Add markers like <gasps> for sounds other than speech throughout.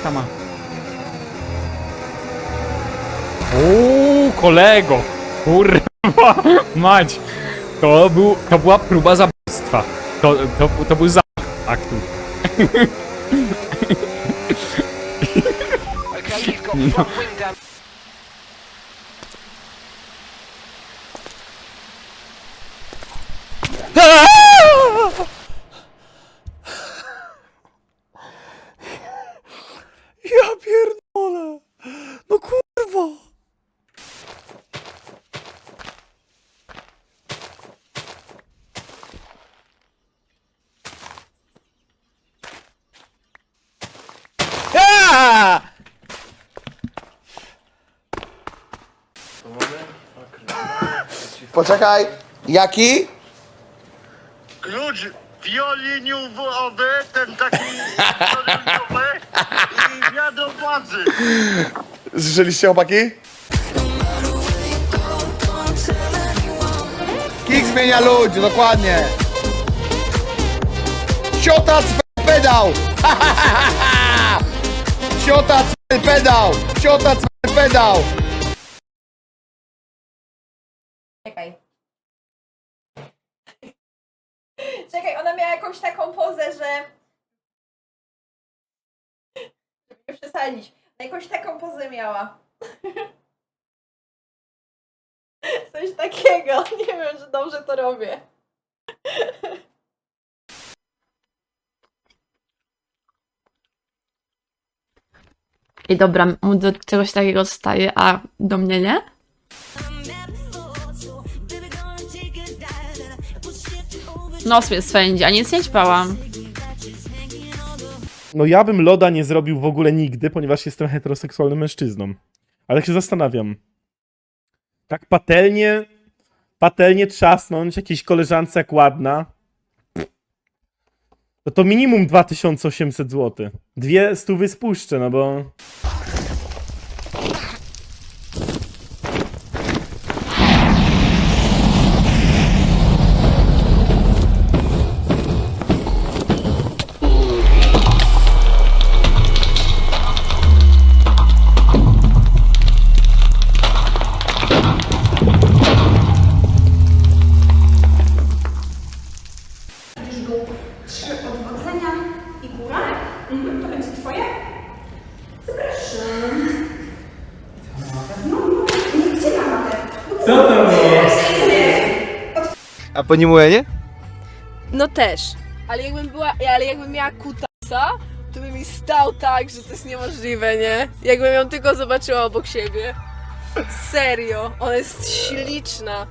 kopyta ma. Uuu, kolego! Kurwa, <laughs> mać! To, był, to była próba zabójstwa. To, to, to był za aktu. Okay, you've got front wing damage. Poczekaj, jaki? Klucz wioliniowy, ten taki wioliniowy i wiadro władzy. Słyszeliście chłopaki? Kik zmienia ludzi, dokładnie. Ciota cwe <laughs> pedał! Ciota pedał! Ciota cwe pedał! Czekaj. <laughs> Czekaj, ona miała jakąś taką pozę, że... Żeby nie przesadzić. Jakąś taką pozę miała. <laughs> Coś takiego. <laughs> Nie wiem, czy dobrze to robię. I dobra, mu do czegoś takiego staje, a do mnie nie? Nos mnie swędzi, a nic nie ćpałam. No ja bym loda nie zrobił w ogóle nigdy, ponieważ jestem heteroseksualnym mężczyzną. Ale się zastanawiam. Tak patelnie, patelnie trzasnąć jakiejś koleżance jak ładna. No to minimum 2800 zł. Dwie stówy spuszczę, no bo... Co to było? A po nim nie? No też. Ale jakbym była, ale jakbym miała kutasa, to by mi stał tak, że to jest niemożliwe, nie? Jakbym ją tylko zobaczyła obok siebie. Serio, ona jest śliczna.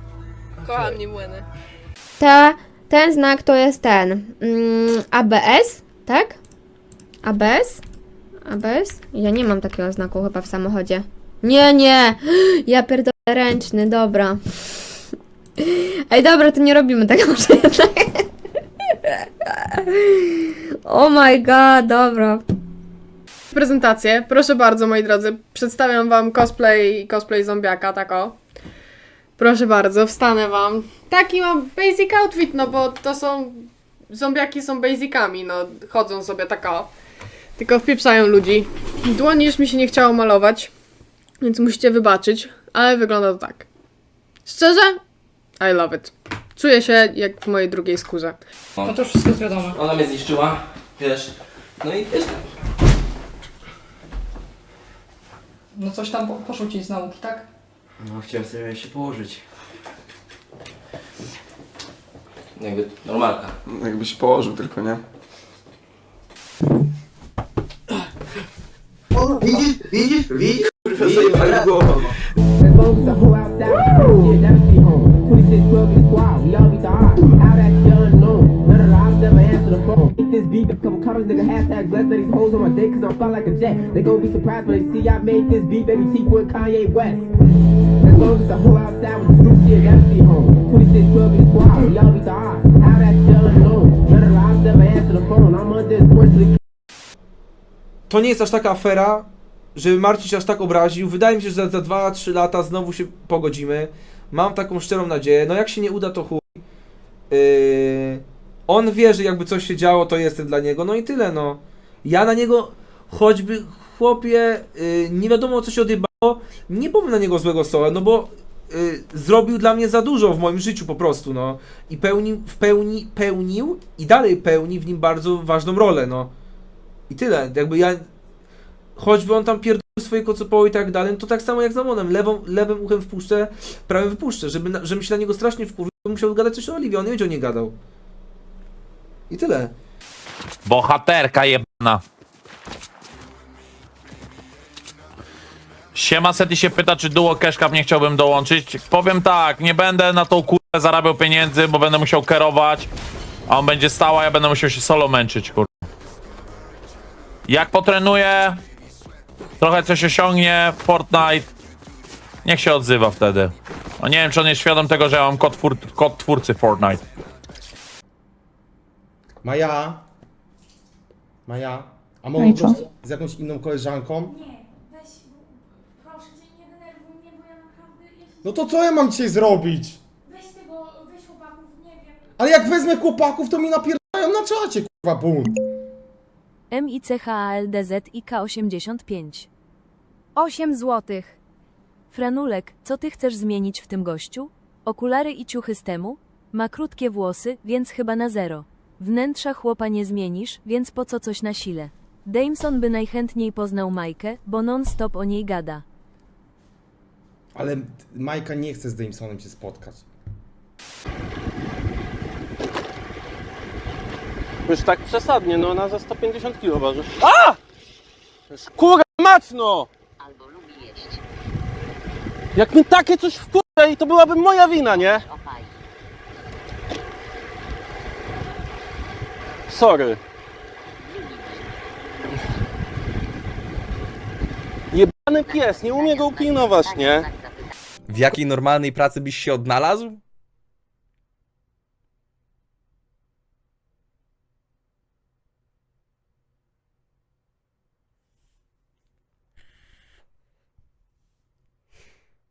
Kocham Nimłeny. Ta, ten znak to jest ten. Mm, ABS, tak? ABS? ABS? Ja nie mam takiego znaku chyba w samochodzie. Nie, nie! <gasps> Ja pierdolę ręczny, dobra. Ej, dobra, to nie robimy tego może jednak. Oh my god, dobra. Prezentację, proszę bardzo moi drodzy. Przedstawiam wam cosplay, cosplay zombiaka, tako. Proszę bardzo, wstanę wam. Taki mam basic outfit, no bo to są... Zombiaki są basicami, no chodzą sobie tako. Tylko wpieprzają ludzi. Dłoni już mi się nie chciało malować, więc musicie wybaczyć, ale wygląda to tak. Szczerze? I love it. Czuję się jak w mojej drugiej skórze. No to wszystko jest wiadomo. Ona mnie zniszczyła, wiesz. No i wiesz. No coś tam po- poszło ci z nauki, tak? No, chciałem sobie się położyć. Jakby normalka. Jakby się położył tylko, nie? Road is a whole outside. Home. 2612. We all be the unknown. None of the answer the phone. This beat, a couple nigga. Hashtag these hoes on my cause I'm like a jet. They gon' be surprised when they see I made this beat, baby T Kanye West. As long as the whole outside with the home. 2612. We all be the To nie jest aż taka afera, żeby Marcin się aż tak obraził. Wydaje mi się, że za, za 2-3 lata znowu się pogodzimy. Mam taką szczerą nadzieję. No jak się nie uda, to chuj. Yy, on wie, że jakby coś się działo, to jestem dla niego. No i tyle, no. Ja na niego choćby, chłopie, y, nie wiadomo co się odjebało, nie powiem na niego złego słowa, no bo y, zrobił dla mnie za dużo w moim życiu po prostu, no. I w pełni, pełnił i dalej pełni w nim bardzo ważną rolę, no. I tyle, jakby ja, choćby on tam pierdolił swoje kocopoły i tak dalej, to tak samo jak z Amonem, lewą, lewym uchem wpuszczę, prawym wypuszczę, żeby, na, żebym się na niego strasznie wkurzył, to musiał gadać coś o Oliwie, on nie wiedział, nie gadał. I tyle. Bohaterka jebana. Siema Seti się pyta, czy duo Cashcap nie chciałbym dołączyć. Powiem tak, nie będę na tą kurę zarabiał pieniędzy, bo będę musiał kierować, a on będzie stał, a ja będę musiał się solo męczyć, kur. Jak potrenuję, trochę coś osiągnie, Fortnite, niech się odzywa wtedy. No nie wiem, czy on jest świadom tego, że ja mam kod, twór kod twórcy Fortnite. Maja. Maja. A No mogę i po co? prostu z jakąś inną koleżanką? Nie, weź, proszę cię, nie denerwuj mnie, bo ja naprawdę... No to co ja mam dzisiaj zrobić? Weź tego, weź chłopaków, nie wiem. Ale jak wezmę chłopaków, to mi napierdają na czacie, kurwa, bunt. MICHALDZ IK85. 8 złotych. Franulek, co ty chcesz zmienić w tym gościu? Okulary i ciuchy z temu? Ma krótkie włosy, więc chyba na zero. Wnętrza chłopa nie zmienisz, więc po co coś na sile? Dameson by najchętniej poznał Majkę, bo non-stop o niej gada. Ale Majka nie chce z Damesonem się spotkać. Już tak przesadnie, no ona za 150 kg waży. A! Kurwa mać no! Albo lubi jeść. Jak mi takie coś wkurza i to byłaby moja wina, nie? Opaj. Sorry. Jebany pies, nie umie go upilnować, nie? W jakiej normalnej pracy byś się odnalazł?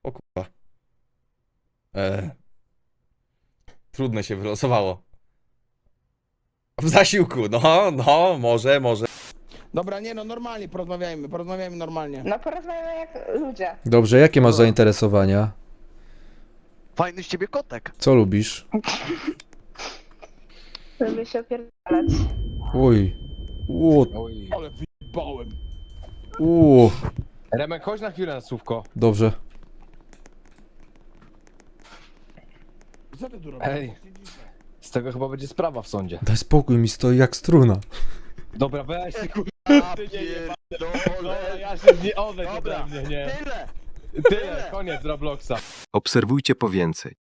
O kurwa. E... Trudno się wylosowało. W zasiłku, no, no, może, może. Dobra, nie no, normalnie porozmawiajmy, porozmawiajmy normalnie. No porozmawiamy jak ludzie. Dobrze, jakie masz zainteresowania? Fajny z ciebie kotek. Co lubisz? <laughs> Żeby się opierdalać. Uj. U, Ale wyjebałem. u. Remek, chodź na chwilę na słówko. Dobrze. Co ty tu robisz? Ej. Z tego chyba będzie sprawa w sądzie. Daj spokój, mi stoi jak struna. Dobra, weź ty kurwa. Pierdolę. Ja się nie odejdź Dobra, ode mnie, nie? tyle. Tyle, koniec Robloxa. Obserwujcie po więcej.